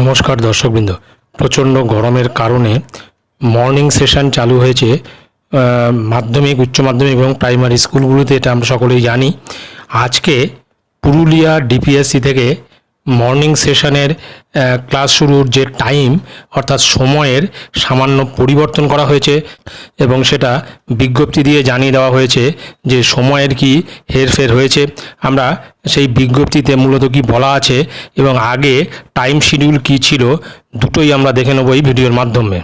নমস্কার দর্শকবৃন্দ। প্রচণ্ড গরমের কারণে মর্নিং সেশন চালু হয়েছে মাধ্যমিক, উচ্চ মাধ্যমিক এবং প্রাইমারি স্কুলগুলোতে এটা আমরা সকলেই জানি। আজকে পুরুলিয়া ডিপিএসসি থেকে মর্নিং সেশনের ক্লাস শুরুর যে টাইম, অর্থাৎ সময়ের সামান্য পরিবর্তন করা হয়েছে এবং সেটা বিজ্ঞপ্তি দিয়ে জানিয়ে দেওয়া হয়েছে যে সময়ের কি হেরফের হয়েছে। আমরা সেই বিজ্ঞপ্তিতে মূলত কি বলা আছে এবং আগে টাইম শিডিউল কি ছিল, দুটোই আমরা দেখে নেব এই ভিডিওর মাধ্যমে।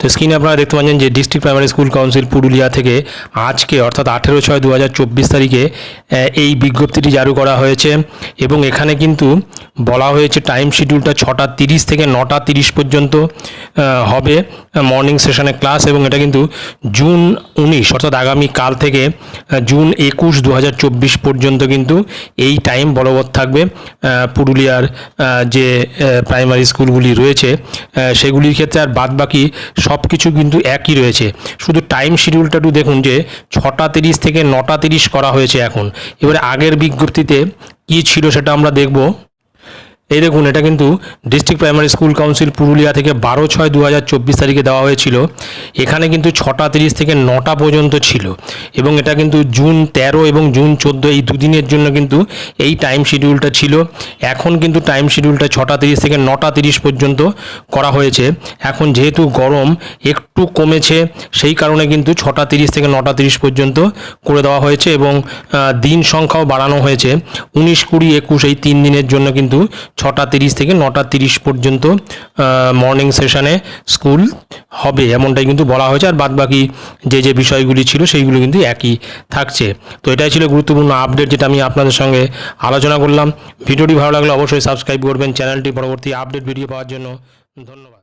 তো স্ক্রিনে আপনারা দেখতে পাচ্ছেন যে district primary school council Purulia থেকে আজকে, অর্থাৎ আঠেরো ছয় দু তারিখে এই বিজ্ঞপ্তিটি জারি করা হয়েছে এবং এখানে কিন্তু বলা হয়েছে টাইম শিডিউলটা ছটা তিরিশ থেকে নটা তিরিশ পর্যন্ত হবে মর্নিং সেশনে ক্লাস এবং এটা কিন্তু জুন উনিশ, অর্থাৎ আগামী কাল থেকে জুন একুশ দু পর্যন্ত কিন্তু এই টাইম বলবৎ থাকবে পুরুলিয়ার যে প্রাইমারি স্কুলগুলি রয়েছে সেগুলির ক্ষেত্রে আর বাদ বাকি সব কিছু কিন্তু একই রয়েছে। শুধু টাইম শিডিউলটা একটু দেখুন যে, ছটা তিরিশ থেকে নটা তিরিশ করা হয়েছে এখন। এবারে আগের বিজ্ঞপ্তিতে কী ছিল সেটা আমরা দেখব। এই দেখুন, এটা কিন্তু district primary school council Purulia থেকে বারো ছয় দু হাজার চব্বিশ তারিখে দেওয়া হয়েছিল। এখানে কিন্তু ছটা তিরিশ থেকে নটা পর্যন্ত ছিল। এবং এটা কিন্তু জুন তেরো এবং জুন চোদ্দ এই দুদিনের জন্য কিন্তু এই টাইম শিডিউলটা ছিল। এখন কিন্তু টাইম শিডিউলটা ছটা তিরিশ থেকে নটা তিরিশ পর্যন্ত করা হয়েছে। এখন যেহেতু গরম, একটু কমেছে, সেই কারণে কিন্তু ছটা তিরিশ থেকে নটা তিরিশ পর্যন্ত করে দেওয়া হয়েছে এবং দিন সংখ্যাও বাড়ানো হয়েছে। উনিশ, কুড়ি, একুশ এই তিন দিনের জন্য কিন্তু ছটা তিরিশ থেকে নটা তিরিশ পর্যন্ত মর্নিং সেশনে স্কুল হবে, এমনটাই কিন্তু বলা হয়েছে। আর বাদ বাকি যে যে বিষয়গুলি ছিল, সেইগুলো কিন্তু একই থাকছে। তো এটাই ছিল গুরুত্বপূর্ণ আপডেট যেটা আমি আপনাদের সঙ্গে আলোচনা করলাম। ভিডিওটি ভালো লাগলে অবশ্যই সাবস্ক্রাইব করবেন। চ্যানেলটি পরবর্তী আপডেট ভিডিও পাওয়ার জন্য ধন্যবাদ।